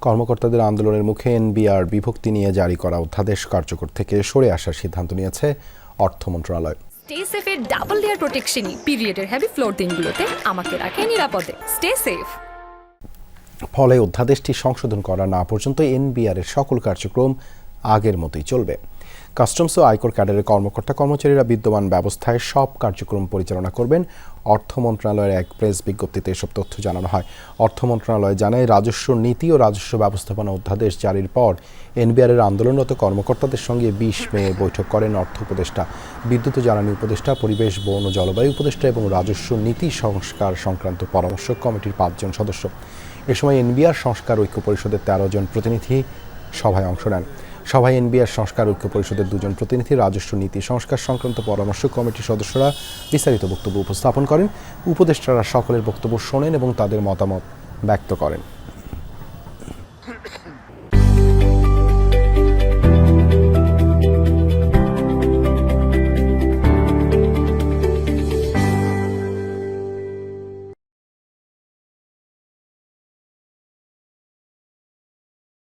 কর্মকর্তাদের আন্দোলনের মুখে এনবিআর বিভক্তি নিয়ে জারি করা অধ্যাদেশ কার্যকর থেকে সরে আসার সিদ্ধান্ত নিয়েছে অর্থ মন্ত্রণালয়। স্টে সেফের ডাবল লেয়ার প্রোটেকশনই পিরিয়ডের ফ্লোর দিনগুলোতে আমাকে রাখে নিরাপদে। স্টে সেফ ফলে অধ্যাদেশটি সংশোধন করা না পর্যন্ত এনবিআর এর সকল কার্যক্রম আগের মতোই চলবে। কাস্টমস ও আয়কর ক্যাডারের কর্মকর্তা কর্মচারীরা বিদ্যমান ব্যবস্থায় সব কার্যক্রম পরিচালনা করবেন। অর্থ মন্ত্রণালয়ের এক প্রেস বিজ্ঞপ্তিতে এসব তথ্য জানানো হয়। অর্থ মন্ত্রণালয় জানায়, রাজস্ব নীতি ও রাজস্ব ব্যবস্থাপনা অধ্যাদেশ জারির পর এনবিআর এর আন্দোলনরত কর্মকর্তাদের সঙ্গে বিশ মে বৈঠক করেন অর্থ উপদেষ্টা। বিদ্যুৎ জ্বালানি উপদেষ্টা, পরিবেশ, বন ও জলবায়ু উপদেষ্টা এবং রাজস্ব নীতি সংস্কার সংক্রান্ত পরামর্শ কমিটির পাঁচজন সদস্য। এ সময় এনবিআর সংস্কার ঐক্য পরিষদের তেরো জন প্রতিনিধি সভায় অংশ নেন। সভায় এনবিআর সংস্কার ঐক্য পরিষদের দুজন প্রতিনিধি রাজস্ব নীতি সংস্কার সংক্রান্ত পরামর্শ কমিটির সদস্যরা বিস্তারিত বক্তব্য উপস্থাপন করেন। উপদেষ্টারা সকলের বক্তব্য শোনেন এবং তাদের মতামত ব্যক্ত করেন।